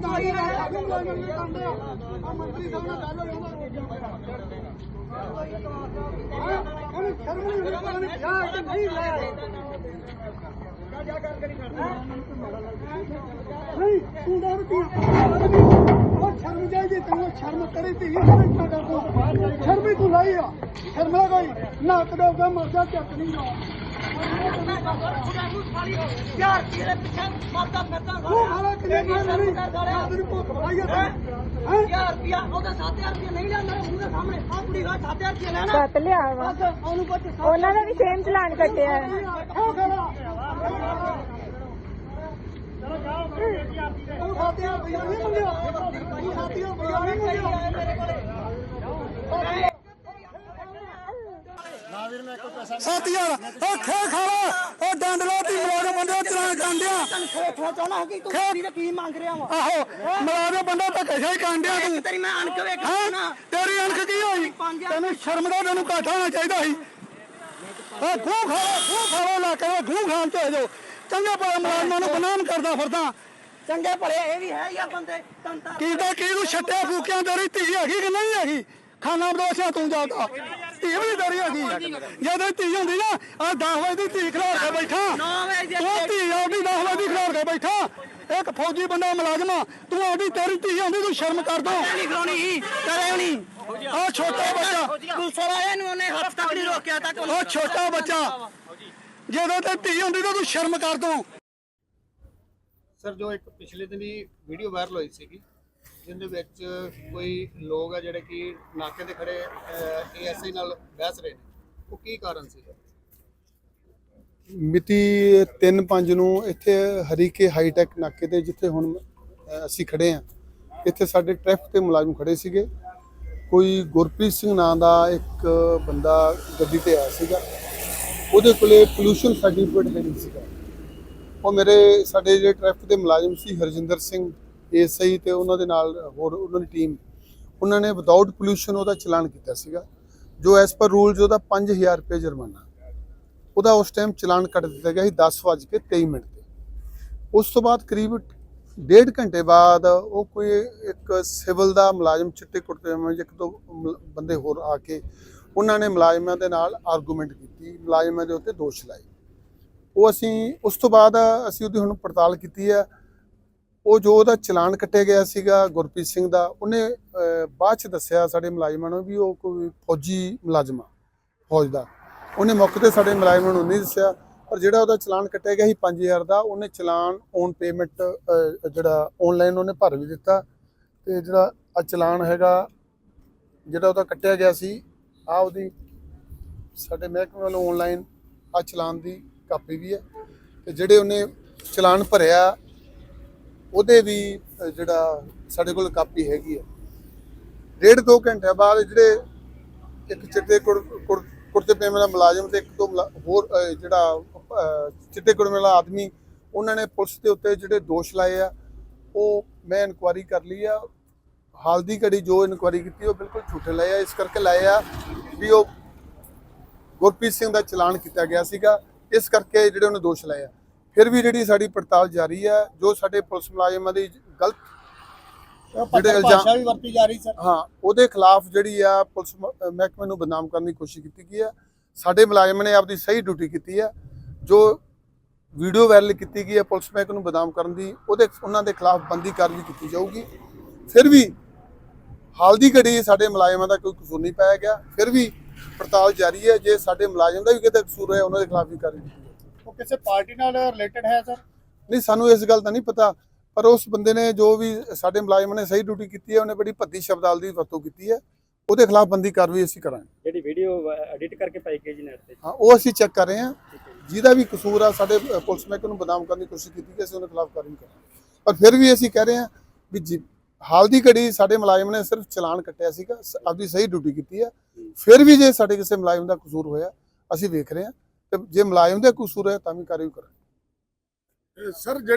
ਮੁਲਾਜ਼ਮ ਨੇ ਕੰਡੇ ਆ ਮੰਤਰੀ ਸਾਹਿਬ ਨਾਲ ਗੱਲ ਹੋਈ ਉਹਨਾਂ ਰੋਜ਼ ਉਹਨੂੰ ਸ਼ਰਮ ਨਹੀਂ ਹੁੰਦੀ ਪਤਾ ਨਹੀਂ ਕਿਆ ਕਿ ਨਹੀਂ ਲਾਇਆ ਨਹੀਂ, ਤੂੰ ਦਰ ਤੀ ਉਹ ਸ਼ਰਮ ਜਾਈਦੀ ਤੈਨੂੰ, ਸ਼ਰਮ ਕਰੀ ਤੀ ਇਹ ਨਾ ਕਰ ਤੂੰ ਸ਼ਰਮ ਹੀ ਤੂੰ ਲਾਈ ਆ। ਸ਼ਰਮ ਕੋਈ ਨੱਕ ਦੇ ਉੱਤੇ ਮਰਦਾ ਚੱਕ ਨਹੀਂ ਜਾ ਯਾਰ ਤੇਰੇ ਪਿੱਛੇ ਮਰਦਾ ਫਿਰਦਾ ਤੂੰ ਮਾਰਾ ਕਿੰਨੇ ਨਹੀਂ ਤੈਨੂੰ ਭੁੱਖ ਬਣਾਈ ਹੈ ਯਾਰ ਰੁਪਿਆ ਉਹਦਾ 7000 ਰੁਪਿਆ ਨਹੀਂ ਲਿਆ ਮੇਰੇ ਮੂੰਹ ਦੇ ਸਾਹਮਣੇ ਆ ਕੁੜੀ ਦਾ 7000 ਰੁਪਿਆ ਲੈਣਾ ਕੱਟ ਲਿਆ ਵਾ। ਬਸ ਉਹਨੂੰ ਕੁਝ ਉਹਨਾਂ ਦਾ ਵੀ ਸੇਮ ਚਲਾਨ ਕੱਟਿਆ ਹੈ ਚਲੋ ਜਾ ਮੇਰੇ ਕੀ ਆਪੀ ਦੇ ਤੂੰ 7000 ਰੁਪਿਆ ਨਹੀਂ ਮੰਗਿਆ ਤੂੰ 7000 ਰੁਪਿਆ ਨਹੀਂ ਮੰਗਿਆ ਮੇਰੇ ਕੋਲ 7000 ਓ ਖੇ ਖਾਲਾ। ਓ ਡੰਡ ਲਾ ਤੀ ਮਲਾਜੋ ਬੰਦੇ ਚਰਾਂ ਕਾਂਡਿਆ ਖੋਖਾ ਚਾਹਣਾ ਕੀ ਮੰਗ ਰਿਹਾ ਵਾ ਆਹੋ ਮਲਾਜੋ ਬੰਦਾ ਤੇਰੀ ਅਣਖ ਕੀ ਹੋਈ? ਤੈਨੂੰ ਸ਼ਰਮ ਦਾ ਤੈਨੂੰ ਘਾਟਾ ਹੋਣਾ ਚਾਹੀਦਾ ਸੀ। ਓ ਖੂ ਖਾਲਾ ਖੂ ਖਾਲਾ ਲਾ ਕੇ ਖੂ ਖਾਣ ਤੇ ਜੋ ਚੰਗੇ ਪਰ ਮਲਾਜਮਾਂ ਨੂੰ ਬਨਾਮ ਕਰਦਾ ਫਿਰਦਾ। ਚੰਗੇ ਭਲੇ ਇਹ ਵੀ ਹੈ ਯਾ ਬੰਦੇ ਤੰਤਾ। ਕੀ ਦਾ ਕੀ ਨੂੰ ਛੱਟਿਆ ਫੂਕਿਆਂ ਤੇਰੀ ਧੀ ਹੈਗੀ ਕਿ ਨਹੀਂ ਹੈਗੀ? ਖਾਨਾ ਬਦੋਸ਼ਾ ਤੂੰ ਜਾਂਦਾ ਧੀ ਵੀ ਤੇਰੀ ਹੈਗੀ। ਜਦੋਂ ਧੀ ਹੁੰਦੀ ਨਾ ਆ 10 ਵਜੇ ਦੀ ਧੀ ਖਿਲਾਰ ਕੇ ਬੈਠਾ। 9 ਵਜੇ ਉਹ ਧੀ ਆਉਂਦੀ 10 ਵਜੇ ਦੀ ਖਿਲਾਰ ਕੇ ਬੈਠਾ। ਇੱਕ ਫੌਜੀ ਬੰਦਾ ਮੁਲਾਜ਼ਮ ਆ, ਤੂੰ ਆਉਂਦੀ ਤੇਰੀ ਧੀ ਆਉਂਦੀ ਤੂੰ ਸ਼ਰਮ ਕਰ ਦੋ। ਨਹੀਂ ਖਲੋਣੀ ਕਰੇ ਨਹੀਂ ਆ ਛੋਟਾ ਬੱਚਾ। ਪੁਲਿਸ ਵਾਲਿਆਂ ਨੂੰ ਉਹਨੇ ਹੱਥ ਤੱਕ ਨਹੀਂ ਰੋਕਿਆ ਤੱਕ ਉਹ ਛੋਟਾ ਬੱਚਾ। ਜਦੋਂ ਤੇ ਧੀ ਹੁੰਦੀ ਤਾਂ ਤੂੰ ਸ਼ਰਮ ਕਰ ਦੋ। ਸਰ ਜੋ ਇੱਕ ਪਿਛਲੇ ਦਿਨੀ ਵੀਡੀਓ ਵਾਇਰਲ ਹੋਈ ਸੀਗੀ ਜਿਹਦੇ ਵਿੱਚ ਕੋਈ ਲੋਕ ਆ ਜਿਹੜੇ ਕਿ ਨਾਕੇ ਤੇ ਖੜੇ ਏਐਸਆਈ ਨਾਲ ਬਹਿਸ ਰਹੇ ਨੇ, ਉਹ ਕੀ ਕਾਰਨ ਸੀ? ਮਿਤੀ 3-5 ਨੂੰ ਇੱਥੇ ਹਰੀਕੇ ਹਾਈਟੈਕ ਨਾਕੇ ਤੇ ਜਿੱਥੇ ਹੁਣ ਅਸੀਂ ਖੜੇ ਆ ਇੱਥੇ ਸਾਡੇ ਟ੍ਰੈਫਿਕ ਤੇ ਮੁਲਾਜ਼ਮ ਖੜੇ ਸੀਗੇ। ਕੋਈ ਗੁਰਪ੍ਰੀਤ ਸਿੰਘ ਨਾਂ ਦਾ ਇੱਕ ਬੰਦਾ ਗੱਡੀ ਤੇ ਆਇਆ ਸੀਗਾ। ਉਹਦੇ ਕੋਲੇ ਪੋਲੂਸ਼ਨ ਸਰਟੀਫਿਕੇਟ ਨਹੀਂ ਸੀਗਾ। ਉਹ ਮੇਰੇ, ਸਾਡੇ ਜਿਹੜੇ ਟ੍ਰੈਫਿਕ ਦੇ ਮੁਲਾਜ਼ਮ ਸੀ ਹਰਜਿੰਦਰ ਸਿੰਘ ਏਐਸਆਈ ਤੇ ਉਹਨਾਂ ਦੇ ਨਾਲ ਹੋਰ ਉਹਨਾਂ ਦੀ ਟੀਮ ਉਹਨਾਂ ਨੇ ਵਿਦਆਊਟ ਪੋਲੂਸ਼ਨ ਉਹਦਾ ਚਲਾਨ ਕੀਤਾ ਸੀਗਾ, ਜੋ ਐਸ ਪਰ ਰੂਲਸ ਉਹਦਾ 5000 ਰੁਪਏ ਜੁਰਮਾਨਾ। ਉਹਦਾ ਉਸ ਟਾਈਮ ਚਲਾਨ ਕੱਟ ਦਿੱਤਾ ਗਿਆ ਸੀ 10:23 ਮਿੰਟ ਤੇ। ਉਸ ਤੋਂ ਬਾਅਦ ਕਰੀਬ ਡੇਢ ਘੰਟੇ ਬਾਅਦ ਉਹ ਕੋਈ ਇੱਕ ਸਿਵਲ ਦਾ ਮੁਲਾਜ਼ਮ ਚਿੱਟੇ ਕੁੜਤੇ ਵਿੱਚ ਇੱਕ ਦੋ ਮੁਲ- ਬੰਦੇ ਹੋਰ ਆ ਕੇ ਉਹਨਾਂ ਨੇ ਮੁਲਾਜ਼ਮਾਂ ਦੇ ਨਾਲ ਆਰਗੂਮੈਂਟ ਕੀਤੀ, ਮੁਲਾਜ਼ਮਾਂ ਦੇ ਉੱਤੇ ਦੋਸ਼ ਲਾਏ। ਉਹ ਅਸੀਂ ਉਸ ਤੋਂ ਬਾਅਦ ਅਸੀਂ ਉਹਦੀ ਹੁਣ ਪੜਤਾਲ ਕੀਤੀ ਹੈ। ਉਹ ਜੋ ਉਹਦਾ ਚਲਾਨ ਕੱਟਿਆ ਗਿਆ ਸੀਗਾ ਗੁਰਪ੍ਰੀਤ ਸਿੰਘ ਦਾ, ਉਹਨੇ ਬਾਅਦ ਚ ਦੱਸਿਆ ਸਾਡੇ ਮੁਲਾਜ਼ਮਾਂ ਨੂੰ ਵੀ ਉਹ ਕੋਈ ਫੌਜੀ ਮੁਲਾਜ਼ਮ ਆ, ਫੌਜ ਦਾ। ਉਹਨੇ ਮੌਕੇ ਤੇ ਸਾਡੇ ਮੁਲਾਜ਼ਮਾਂ ਨੂੰ ਨਹੀਂ ਦੱਸਿਆ, ਪਰ ਜਿਹੜਾ ਉਹਦਾ ਚਲਾਨ ਕੱਟਿਆ ਗਿਆ ਸੀ 5000 ਦਾ, ਉਹਨੇ ਚਲਾਨ ਔਨ ਪੇਮੈਂਟ ਜਿਹੜਾ ਆਨਲਾਈਨ ਉਹਨੇ ਭਰ ਵੀ ਦਿੱਤਾ। ਤੇ ਜਿਹੜਾ ਆ ਚਲਾਨ ਹੈਗਾ, ਜਿਹੜਾ ਉਹਦਾ ਕੱਟਿਆ ਗਿਆ ਸੀ ਆ ਉਹਦੀ ਸਾਡੇ ਮਹਿਕਮੇ ਵੱਲੋਂ ਆਨਲਾਈਨ ਆ ਚਲਾਨ ਦੀ ਕਾਪੀ ਵੀ ਹੈ। ਤੇ ਜਿਹੜੇ ਉਹਨੇ ਚਲਾਨ ਭਰਿਆ ਉਹਦੇ ਵੀ ਜਿਹੜਾ ਸਾਡੇ ਕੋਲ ਕਾਪੀ ਹੈਗੀ ਹੈ ਡੇਢ ਦੋ ਘੰਟੇ ਬਾਅਦ ਜਿਹੜੇ ਇੱਕ ਚਿੱਟੇ ਕੁੜ, ਕੁੜ- ਕੁੜਤੇ ਪਜਾਮੇ ਦਾ ਮੁਲਾਜ਼ਮ ਤੇ ਇੱਕ ਦੋ ਮੁਲਾ- ਹੋਰ ਜਿਹੜਾ ਚਿੱਟੇ ਕੁੜਤੇ ਵਾਲਾ ਆਦਮੀ, ਉਹਨਾਂ ਨੇ ਪੁਲਿਸ ਦੇ ਉੱਤੇ ਜਿਹੜੇ ਦੋਸ਼ ਲਾਏ ਆ, ਉਹ ਮੈਂ ਇਨਕੁਆਰੀ ਕਰ ਲਈ ਆ। ਹਾਲ ਦੀ ਘੜੀ ਜੋ ਇਨਕੁਆਰੀ ਕੀਤੀ, ਉਹ ਬਿਲਕੁਲ ਝੂਠੇ ਲਾਏ ਆ। ਇਸ ਕਰਕੇ ਲਾਏ ਆ ਵੀ ਉਹ ਗੁਰਪ੍ਰੀਤ ਸਿੰਘ ਦਾ ਚਲਾਨ ਕੀਤਾ ਗਿਆ ਸੀਗਾ। ਇਸ ਕਰਕੇ ਜਿਹੜੇ ਉਹਨੇ ਦੋਸ਼ ਲਾਏ ਆ। ਫਿਰ ਵੀ ਜਿਹੜੀ ਸਾਡੀ ਪੜਤਾਲ ਜਾਰੀ ਹੈ ਜੋ ਸਾਡੇ ਪੁਲਿਸ ਮੁਲਾਜ਼ਮਾਂ ਦੀ ਗਲਤ ਜਿਹੜੇ ਇਲਜ਼ਾਮ ਵੀ ਵਰਤੀ ਜਾ ਰਹੀ ਸਰ। ਹਾਂ ਉਹਦੇ ਖਿਲਾਫ ਜਿਹੜੀ ਆ ਪੁਲਿਸ ਮਹਿਕਮੇ ਨੂੰ ਬਦਨਾਮ ਕਰਨ ਦੀ ਕੋਸ਼ਿਸ਼ ਕੀਤੀ ਗਈ ਹੈ। ਸਾਡੇ ਮੁਲਾਜ਼ਮ ਨੇ ਆਪਦੀ ਸਹੀ ਡਿਊਟੀ ਕੀਤੀ ਹੈ। ਜੋ ਵੀਡੀਓ ਵਾਇਰਲ ਕੀਤੀ ਗਈ ਹੈ ਪੁਲਿਸ ਮਹਿਕਮੇ ਨੂੰ ਬਦਨਾਮ ਕਰਨ ਦੀ ਉਹਦੇ ਉਹਨਾਂ ਦੇ ਖਿਲਾਫ ਬੰਦੀ ਕਾਰਵਾਈ ਕੀਤੀ ਜਾਊਗੀ। ਫਿਰ ਵੀ ਹਾਲ ਦੀ ਘੜੀ ਸਾਡੇ ਮੁਲਾਜ਼ਮਾਂ ਦਾ ਕੋਈ ਕਸੂਰ ਨਹੀਂ ਪਾਇਆ ਗਿਆ। ਫਿਰ ਵੀ ਪੜਤਾਲ ਜਾਰੀ ਹੈ। ਜੇ ਸਾਡੇ ਮੁਲਾਜ਼ਮ ਦਾ ਵੀ ਕਿਤੇ ਕਸੂਰ ਹੈ ਉਹਨਾਂ ਦੇ ਖਿਲਾਫ ਵੀ ਕਾਰਵਾਈ ਉਹ ਕਿਸੇ ਪਾਰਟੀ ਨਾਲ ਰਿਲੇਟਡ ਹੈ ਸਰ ਨਹੀਂ ਸਾਨੂੰ ਇਸ ਗੱਲ ਦਾ ਨਹੀਂ ਪਤਾ ਪਰ ਉਸ ਬੰਦੇ ਨੇ ਜੋ ਵੀ ਸਾਡੇ ਮੁਲਾਜ਼ਮ ਨੇ ਸਹੀ ਡਿਊਟੀ ਕੀਤੀ ਹੈ ਉਹਨੇ ਬੜੀ ਭੱਦੀ ਸ਼ਬਦਾਲ ਦੀ ਵਰਤੋਂ ਕੀਤੀ ਹੈ। ਉਹਦੇ ਖਿਲਾਫ ਬੰਦੀ ਕਾਰਵਾਈ ਅਸੀਂ ਕਰਾਂਗੇ। ਜਿਹੜੀ ਵੀਡੀਓ ਐਡਿਟ ਕਰਕੇ ਪਾਈ ਗਈ ਜੀ ਨੈਟ ਤੇ। ਹਾਂ ਉਹ ਅਸੀਂ ਚੈੱਕ ਕਰ ਰਹੇ ਹਾਂ। ਜਿਹਦਾ ਵੀ ਕਸੂਰ ਆ ਸਾਡੇ ਪੁਲਿਸ ਮਹਿਕਮੇ ਨੂੰ ਬਦਨਾਮ ਕਰਨ ਦੀ ਕੋਸ਼ਿਸ਼ ਕੀਤੀ ਗਈ ਅਸੀਂ ਉਹਦੇ ਖਿਲਾਫ ਕਾਰਵਾਈ ਕਰਾਂਗੇ। ਪਰ ਫਿਰ ਵੀ ਅਸੀਂ ਕਹਿ ਰਹੇ ਹਾਂ ਵੀ ਜੀ- ਹਾਲ ਦੀ ਘੜੀ ਸਾਡੇ ਮੁਲਾਜ਼ਮ ਨੇ ਸਿਰਫ ਚਲਾਨ ਕੱਟਿਆ ਸੀਗਾ ਆਪਦੀ ਸਹੀ ਡਿਊਟੀ ਕੀਤੀ ਹੈ। ਫਿਰ ਵੀ ਜੇ ਸਾਡੇ ਕਿਸੇ ਮੁਲਾਜ਼ਮ ਦਾ ਕਸੂਰ ਹੋਇਆ ਅਸੀਂ ਵੇਖ ਰਹੇ ਹਾਂ। ਤੇ ਜੇ ਮੁਲਾਜ਼ਮ ਦਾ ਕਸੂਰ ਹੈ ਤਾਂ ਵੀ ਕਾਰਵਾਈ ਕਰਾਂਗੇ। ਸਰ